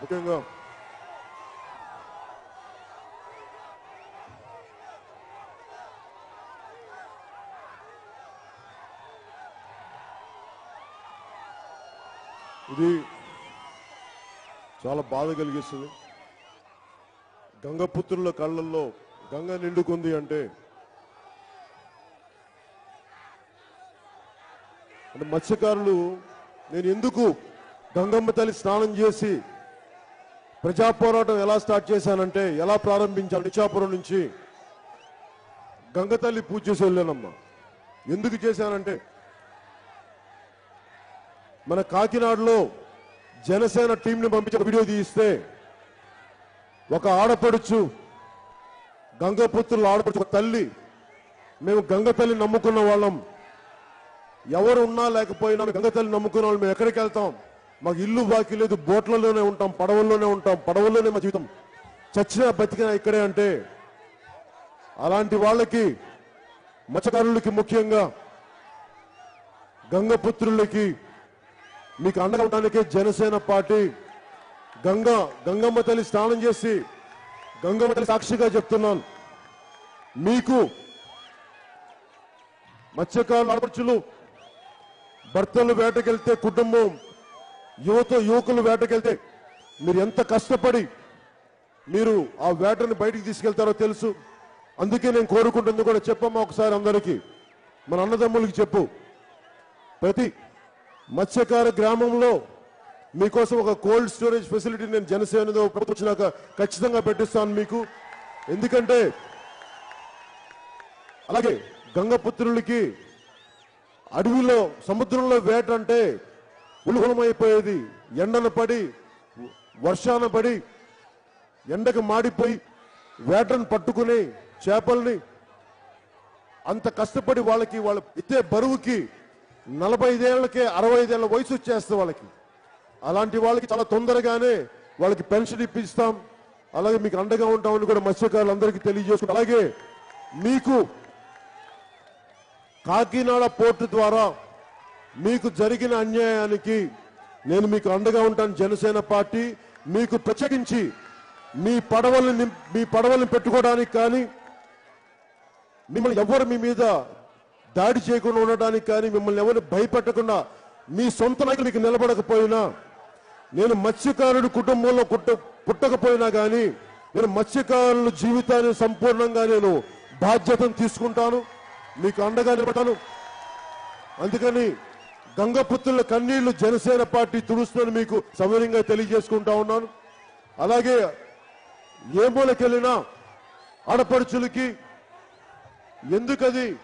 ముఖ్యంగా ఇది చాలా బాధ కలిగిస్తుంది. గంగపుత్రుల కళ్ళల్లో గంగ నిండుకుంది అంటే అంటే మత్స్యకారులు నేను ఎందుకు గంగమ్మ తల్లి స్నానం చేసి ప్రజా పోరాటం ఎలా స్టార్ట్ చేశానంటే ఎలా ప్రారంభించాను? నిచాపురం నుంచి గంగతల్లి పూజ చేసి వెళ్ళానమ్మా. ఎందుకు చేశానంటే మన కాకినాడలో జనసేన టీంని పంపించిన వీడియో తీస్తే ఒక ఆడపడుచు గంగపుత్రులు ఆడపడుచు ఒక తల్లి మేము గంగతల్లి నమ్ముకున్న వాళ్ళం. ఎవరు ఉన్నా లేకపోయినా మేము నమ్ముకున్న వాళ్ళు. మేము ఎక్కడికి వెళ్తాం? మాకు ఇల్లు బాకీ లేదు బోట్లలోనే ఉంటాం పడవల్లోనే ఉంటాం పడవల్లోనే మా జీవితం. చచ్చినా బతికినా ఇక్కడే అంటే అలాంటి వాళ్ళకి మత్స్యకారులకి ముఖ్యంగా గంగపుత్రులకి మీకు అండగా ఉండడానికే జనసేన పార్టీ గంగా గంగమ్మ తల్లి స్నానం చేసి గంగమ్మ తల్లి సాక్షిగా చెప్తున్నాను. మీకు మత్స్యకారుల ఆడపడుచులు భర్తలు వేటకెళ్తే కుటుంబం యువత యువకులు వేటకెళ్తే మీరు ఎంత కష్టపడి మీరు ఆ వేటను బయటికి తీసుకెళ్తారో తెలుసు. అందుకే నేను కోరుకుంటుంది కూడా చెప్పమ్మా ఒకసారి అందరికీ. మన అన్నదమ్ములకి చెప్పు. ప్రతి మత్స్యకార గ్రామంలో మీకోసం ఒక కోల్డ్ స్టోరేజ్ ఫెసిలిటీ నేను జనసేనతో వచ్చినాక ఖచ్చితంగా పెట్టిస్తాను మీకు. ఎందుకంటే అలాగే గంగపుత్రులకి అడవిలో సముద్రంలో వేట అంటే ఉలుహులమైపోయేది. ఎండన పడి వర్షాన పడి ఎండకు మాడిపోయి వేటను పట్టుకుని చేపల్ని అంత కష్టపడి వాళ్ళకి వాళ్ళ ఇచ్చే బరువుకి నలభై ఐదేళ్ళకే అరవై ఐదేళ్ళ వయసు వచ్చేస్తుంది వాళ్ళకి. అలాంటి వాళ్ళకి చాలా తొందరగానే వాళ్ళకి పెన్షన్ ఇప్పిస్తాం. అలాగే మీకు అండగా ఉంటామని కూడా మత్స్యకారులు అందరికీ తెలియజేసుకుంటాం అలాగే మీకు కాకినాడ పోర్టు ద్వారా మీకు జరిగిన అన్యాయానికి నేను మీకు అండగా ఉంటాను. జనసేన పార్టీ మీకు ప్రత్యేకించి మీ పడవల్ని మీ పడవల్ని పెట్టుకోవడానికి కానీ మిమ్మల్ని ఎవరు మీ మీద దాడి చేయకుండా ఉండడానికి కానీ మిమ్మల్ని ఎవరు భయపెట్టకుండా మీ సొంత నాయకులు మీకు నిలబడకపోయినా నేను మత్స్యకారుడి కుటుంబంలో పుట్ట పుట్టకపోయినా కానీ నేను మత్స్యకారుల జీవితాన్ని సంపూర్ణంగా నేను బాధ్యతను తీసుకుంటాను. మీకు అండగా నిలబడతాను. అందుకని గంగపుత్రుల కన్నీళ్ళు జనసేన పార్టీ తుడుస్తుందని మీకు సవినయంగా తెలియజేసుకుంటా ఉన్నాను. అలాగే ఏ మూలకెళ్ళినా ఆడపడుచులకి ఎందుకది?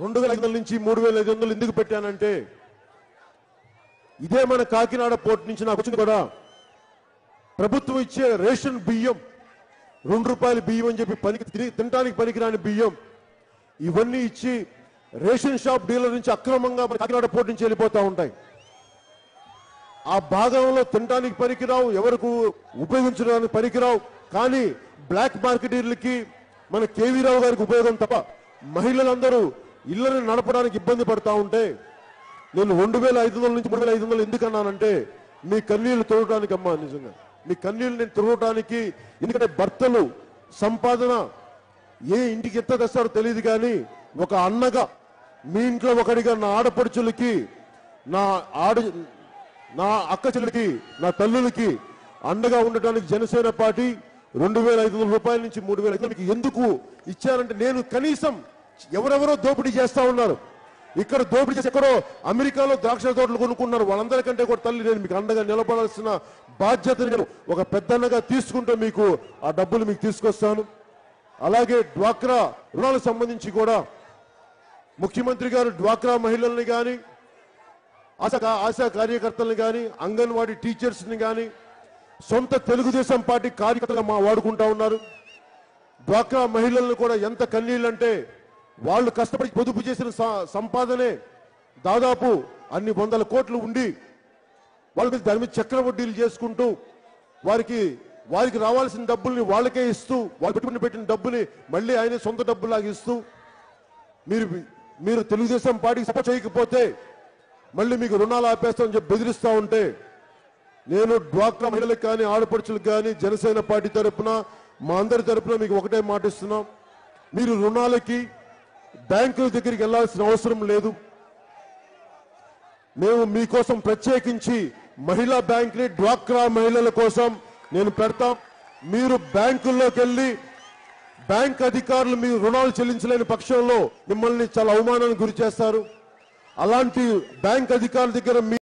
రెండు వేల ఐదు వందల నుంచి మూడు వేల ఐదు వందలు ఎందుకు పెట్టానంటే ఇదే మన కాకినాడ పోర్టు నుంచి నాకు వచ్చింది కూడా. ప్రభుత్వం ఇచ్చే రేషన్ బియ్యం రెండు రూపాయల బియ్యం అని చెప్పి పనికి తిని- తినడానికి పనికిరాని బియ్యం ఇవన్నీ ఇచ్చి రేషన్ షాప్ డీలర్ నుంచి అక్రమంగా కాకినాడ పోర్టు నుంచి వెళ్ళిపోతూ ఉంటాయి. ఆ భాగంలో తినడానికి పనికిరావు ఎవరికి ఉపయోగించడానికి పనికిరావు. కానీ బ్లాక్ మార్కెటీర్లకి మన కేవీ రావు గారికి ఉపయోగం తప్ప మహిళలందరూ ఇళ్ళను నడపడానికి ఇబ్బంది పడతా ఉంటే నేను రెండు వేల ఐదు వందల నుంచి మూడు వేల ఐదు వందలు ఎందుకు అన్నానంటే మీ కన్నీళ్ళు తొడటానికి అమ్మా నిజంగా. మీ కన్నీళ్ళు నేను తొడటానికి ఎందుకంటే భర్తలు సంపాదన ఏ ఇంటికి ఎంత తెస్తారో తెలియదు కానీ ఒక అన్నగా మీ ఇంట్లో ఒకడిగా నా ఆడపడుచులకి నా ఆడ నా అక్క చెల్లికి నా తల్లులకి అండగా ఉండటానికి జనసేన పార్టీ రెండు వేల ఐదు వందల రూపాయల నుంచి మూడు వేల ఐదు ఎందుకు ఇచ్చారంటే నేను కనీసం ఎవరెవరో దోపిడీ చేస్తా ఉన్నారు. ఇక్కడ దోపిడీ చేసి ఎక్కడో అమెరికాలో ద్రాక్ష తోటలు కొనుక్కున్నారు. వాళ్ళందరికంటే కూడా తల్లి నేను మీకు అండగా నిలబడాల్సిన బాధ్యత నేను ఒక పెద్దన్నగా తీసుకుంటే మీకు ఆ డబ్బులు మీకు తీసుకొస్తాను. అలాగే డ్వాక్రా రుణాలకు సంబంధించి కూడా ముఖ్యమంత్రి గారు డ్వాక్రా మహిళల్ని కానీ ఆశా ఆశా కార్యకర్తల్ని కానీ అంగన్వాడీ టీచర్స్ని కానీ సొంత తెలుగుదేశం పార్టీ కార్యకర్తలు మా వాడుకుంటా ఉన్నారు. డ్వాక్రా మహిళలను కూడా ఎంత కన్నీళ్ళంటే వాళ్ళు కష్టపడి పొదుపు చేసిన సంపాదనే దాదాపు అన్ని వందల కోట్లు ఉండి వాళ్ళ మీద దాని మీద చక్ర వడ్డీలు చేసుకుంటూ వారికి వారికి రావాల్సిన డబ్బుల్ని వాళ్ళకే ఇస్తూ వాళ్ళు పెట్టుకుని పెట్టిన డబ్బుని మళ్ళీ ఆయన సొంత డబ్బులాగా ఇస్తూ మీరు మీరు తెలుగుదేశం పార్టీకి సపోర్ట్ చేయకపోతే మళ్ళీ మీకు రుణాలు ఆపేస్తామని చెప్పి బెదిరిస్తూ ఉంటే నేను డ్వాక్రా మహిళలకు కానీ ఆడపడుచులకు కానీ జనసేన పార్టీ తరఫున మా అందరి తరపున మీకు ఒకటే మాటిస్తున్నాం మీరు రుణాలకి బ్యాంకుల దగ్గరికి వెళ్ళాల్సిన అవసరం లేదు. మేము మీకోసం ప్రత్యేకించి మహిళా బ్యాంక్ని డ్వాక్రా మహిళల కోసం నేను పెడతాం. మీరు బ్యాంకుల్లోకి వెళ్ళి బ్యాంక్ అధికారులు మీరు రుణాలు చెల్లించలేని పక్షంలో మిమ్మల్ని చాలా అవమానానికి గురి చేస్తారు. అలాంటి బ్యాంక్ అధికారుల దగ్గర మీ